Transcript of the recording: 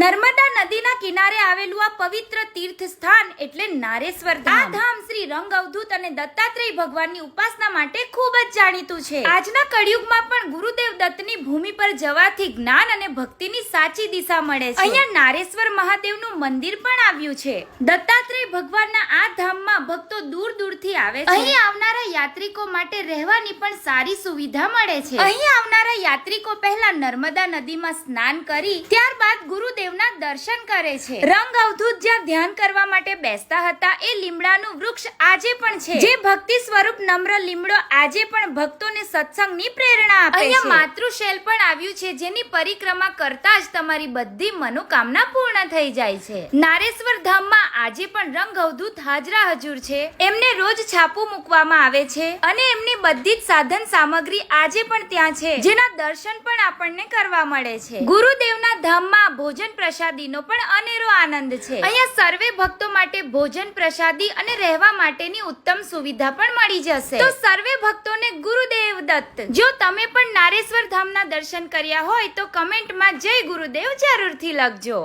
નર્મદા નદીના કિનારે આવેલું આ પવિત્ર તીર્થ સ્થાન એટલે નારેશ્વર આ ધામ શ્રી રંગ અવધૂત અને દત્તાત્રેય ભગવાનની ઉપાસના માટે ખૂબ જ જાણીતું છે. આજના કળિયુગમાં પણ ગુરુદેવ દત્તની ભૂમિ પર જવાથી જ્ઞાન અને ભક્તિની સાચી દિશા મળે છે. અહીંયા નારેશ્વર મહાદેવનું મંદિર પણ આવ્યું છે. દત્તાત્રેય ભગવાનના આ ધામમાં ભક્તો દૂર દૂરથી આવે છે? અહીં આવનારા યાત્રિકો માટે રહેવાની પણ સારી સુવિધા મળે છે. અહીં આવનારા યાત્રિકો પહેલા નર્મદા નદીમાં સ્નાન કરી ત્યારબાદ ગુરુદેવના દર્શન કરે છે. રંગ અવધૂત જ્યાં ધ્યાન કરવા માટે બેસતા હતા એ લીમડાનું વૃક્ષ આજે પણ છે. જે ભક્તિ સ્વરૂપ નમ્ર લીમડો આજે પણ ભક્તોને સત્સંગની પ્રેરણા આપે છે. અહીંયા માતૃશૈલ પણ આવ્યું છે જેની પરિક્રમા કરતા જ તમારી બધી મનોકામના પૂર્ણ થઈ જાય છે. નારેશ્વર ધામમાં આજે પણ રંગ અવધૂત હાજરા હજુર છે. એમને રોજ છાપું મૂકવામાં આવે છે અને એમની બધી જ સાધન સામગ્રી આજે પણ ત્યાં છે. જેના દર્શન પણ આપણને કરવા મળે છે. ગુરુદેવના ધામમાં ભોજન પ્રસાદીનો પણ અનેરો આનંદ છે. અહીંયા સર્વે ભક્તો માટે ભોજન પ્રસાદી અને રહેવા માટેની ઉત્તમ સુવિધા પણ મળી જશે. તો સર્વે ભક્તોને ગુરુદેવ દત્ત. જો તમે પણ નારેશ્વર ધામના દર્શન કર્યા હોય તો કમેન્ટમાં જય ગુરુદેવ જરૂરથી લખજો.